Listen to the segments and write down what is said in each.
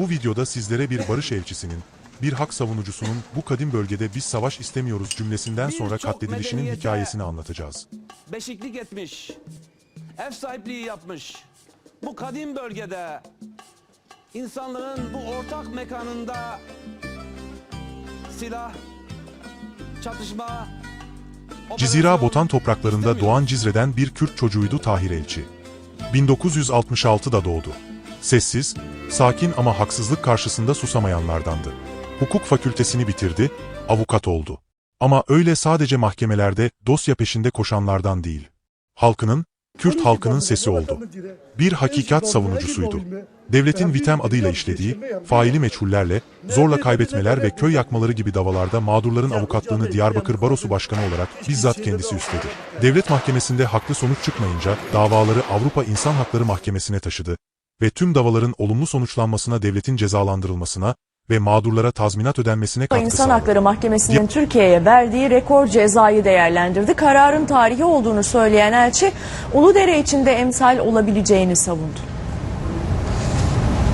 Bu videoda sizlere bir barış elçisinin, bir hak savunucusunun bu kadim bölgede biz savaş istemiyoruz cümlesinden sonra katledilişinin hikayesini anlatacağız. beşiklik etmiş, ev sahipliği yapmış. Bu kadim bölgede insanlığın bu ortak mekanında silah, çatışma, Cizira Botan topraklarında doğan Cizre'den bir Kürt çocuğuydu Tahir Elçi. 1966'da doğdu. Sessiz, sakin ama haksızlık karşısında susamayanlardandı. Hukuk fakültesini bitirdi, avukat oldu. Ama öyle sadece mahkemelerde dosya peşinde koşanlardan değil. Halkının, Kürt halkının sesi oldu. Bir hakikat savunucusuydu. Devletin Vitem adıyla işlediği, faili meçhullerle, zorla kaybetmeler ve köy yakmaları gibi davalarda mağdurların avukatlığını Diyarbakır Barosu Başkanı olarak bizzat kendisi üstledi. Devlet mahkemesinde haklı sonuç çıkmayınca davaları Avrupa İnsan Hakları Mahkemesi'ne taşıdı ve tüm davaların olumlu sonuçlanmasına devletin cezalandırılmasına ve mağdurlara tazminat ödenmesine katkı İnsan sağladı. Hakları Mahkemesi'nin Türkiye'ye verdiği rekor cezayı değerlendirdi. Kararın tarihi olduğunu söyleyen elçi, Uludere içinde emsal olabileceğini savundu.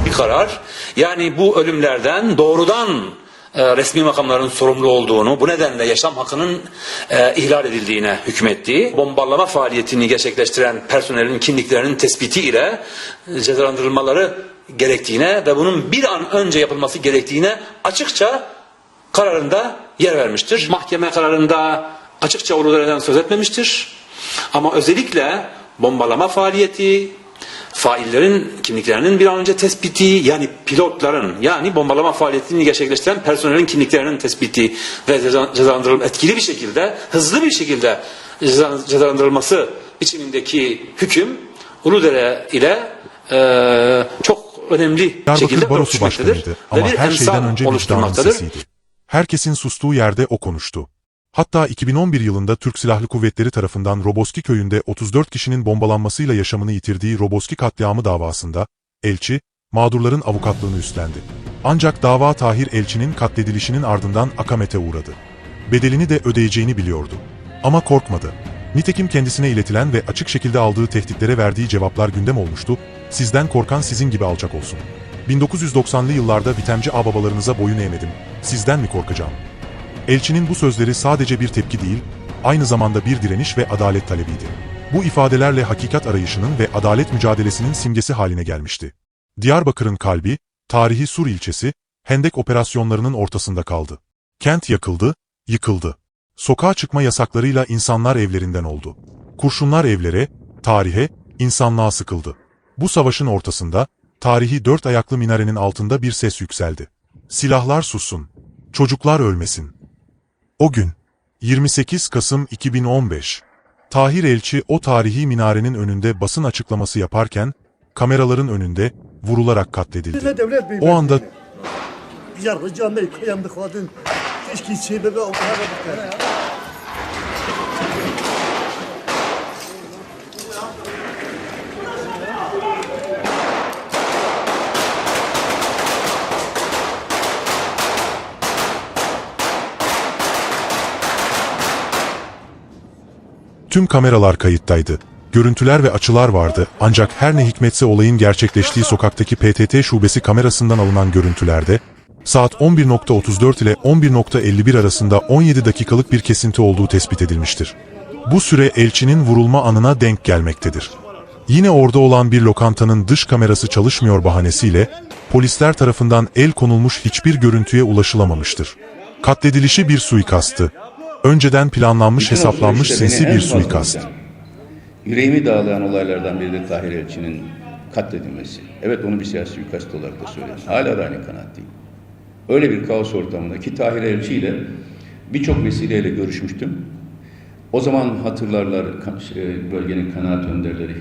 bir karar. Yani bu ölümlerden doğrudan e, resmi makamların sorumlu olduğunu, bu nedenle yaşam hakkının e, ihlal edildiğine hükmetti. Bombalama faaliyetini gerçekleştiren personelin kimliklerinin tespiti ile e, cezalandırılmaları gerektiğine ve bunun bir an önce yapılması gerektiğine açıkça kararında yer vermiştir. Mahkeme kararında açıkça Uludere'den söz etmemiştir. Ama özellikle bombalama faaliyeti, faillerin kimliklerinin bir an önce tespiti yani pilotların yani bombalama faaliyetini gerçekleştiren personelin kimliklerinin tespiti ve ceza- cezalandırılma etkili bir şekilde hızlı bir şekilde ceza- cezalandırılması biçimindeki hüküm Uludere ile eee, çok önemli Diyarbakır şekilde Barosu Başkanıydı ama her şeyden önce vicdanın sesiydi. Herkesin sustuğu yerde o konuştu. Hatta 2011 yılında Türk Silahlı Kuvvetleri tarafından Roboski köyünde 34 kişinin bombalanmasıyla yaşamını yitirdiği Roboski katliamı davasında, Elçi, mağdurların avukatlığını üstlendi. Ancak dava Tahir Elçi'nin katledilişinin ardından akamete uğradı. Bedelini de ödeyeceğini biliyordu. Ama korkmadı. Nitekim kendisine iletilen ve açık şekilde aldığı tehditlere verdiği cevaplar gündem olmuştu, sizden korkan sizin gibi alçak olsun. 1990'lı yıllarda Vitemci ağababalarınıza boyun eğmedim, sizden mi korkacağım? Elçinin bu sözleri sadece bir tepki değil, aynı zamanda bir direniş ve adalet talebiydi. Bu ifadelerle hakikat arayışının ve adalet mücadelesinin simgesi haline gelmişti. Diyarbakır'ın kalbi, tarihi Sur ilçesi, Hendek operasyonlarının ortasında kaldı. Kent yakıldı, yıkıldı. Sokağa çıkma yasaklarıyla insanlar evlerinden oldu. Kurşunlar evlere, tarihe, insanlığa sıkıldı. Bu savaşın ortasında, tarihi dört ayaklı minarenin altında bir ses yükseldi. Silahlar sussun, çocuklar ölmesin. O gün, 28 Kasım 2015, Tahir Elçi o tarihi minarenin önünde basın açıklaması yaparken, kameraların önünde vurularak katledildi. O anda Yargıcı Tüm kameralar kayıttaydı. Görüntüler ve açılar vardı ancak her ne hikmetse olayın gerçekleştiği sokaktaki PTT şubesi kamerasından alınan görüntülerde, saat 11.34 ile 11.51 arasında 17 dakikalık bir kesinti olduğu tespit edilmiştir. Bu süre elçinin vurulma anına denk gelmektedir. Yine orada olan bir lokantanın dış kamerası çalışmıyor bahanesiyle, polisler tarafından el konulmuş hiçbir görüntüye ulaşılamamıştır. Katledilişi bir suikastı. Önceden planlanmış Bütün hesaplanmış sinsi bir suikast. Yüreğimi dağlayan olaylardan biri de Tahir Elçi'nin katledilmesi. Evet onu bir siyasi suikast olarak da söyledim. Hala da aynı kanaatteyim. Öyle bir kaos ortamında ki Tahir Elçi ile birçok vesileyle görüşmüştüm. O zaman hatırlarlar şey, bölgenin kanaat önderleri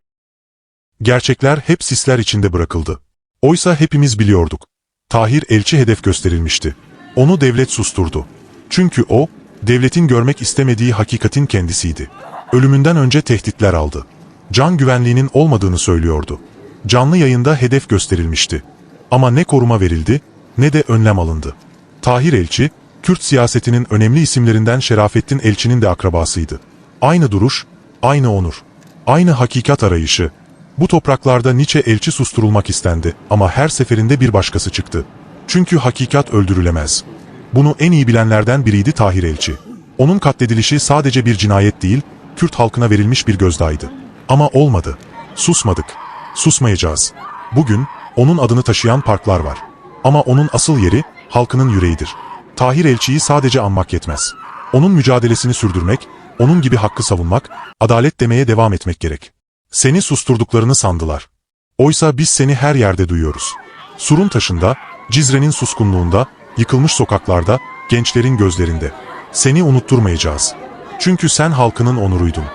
Gerçekler hep sisler içinde bırakıldı. Oysa hepimiz biliyorduk. Tahir elçi hedef gösterilmişti. Onu devlet susturdu. Çünkü o, devletin görmek istemediği hakikatin kendisiydi. Ölümünden önce tehditler aldı. Can güvenliğinin olmadığını söylüyordu. Canlı yayında hedef gösterilmişti. Ama ne koruma verildi, ne de önlem alındı. Tahir Elçi, Kürt siyasetinin önemli isimlerinden Şerafettin Elçi'nin de akrabasıydı. Aynı duruş, aynı onur, aynı hakikat arayışı, Bu topraklarda Nietzsche elçi susturulmak istendi ama her seferinde bir başkası çıktı. Çünkü hakikat öldürülemez. Bunu en iyi bilenlerden biriydi Tahir Elçi. Onun katledilişi sadece bir cinayet değil, Kürt halkına verilmiş bir gözdaydı. Ama olmadı. Susmadık. Susmayacağız. Bugün onun adını taşıyan parklar var. Ama onun asıl yeri halkının yüreğidir. Tahir Elçi'yi sadece anmak yetmez. Onun mücadelesini sürdürmek, onun gibi hakkı savunmak, adalet demeye devam etmek gerek. Seni susturduklarını sandılar. Oysa biz seni her yerde duyuyoruz. Surun taşında, Cizre'nin suskunluğunda, yıkılmış sokaklarda, gençlerin gözlerinde. Seni unutturmayacağız. Çünkü sen halkının onuruydun.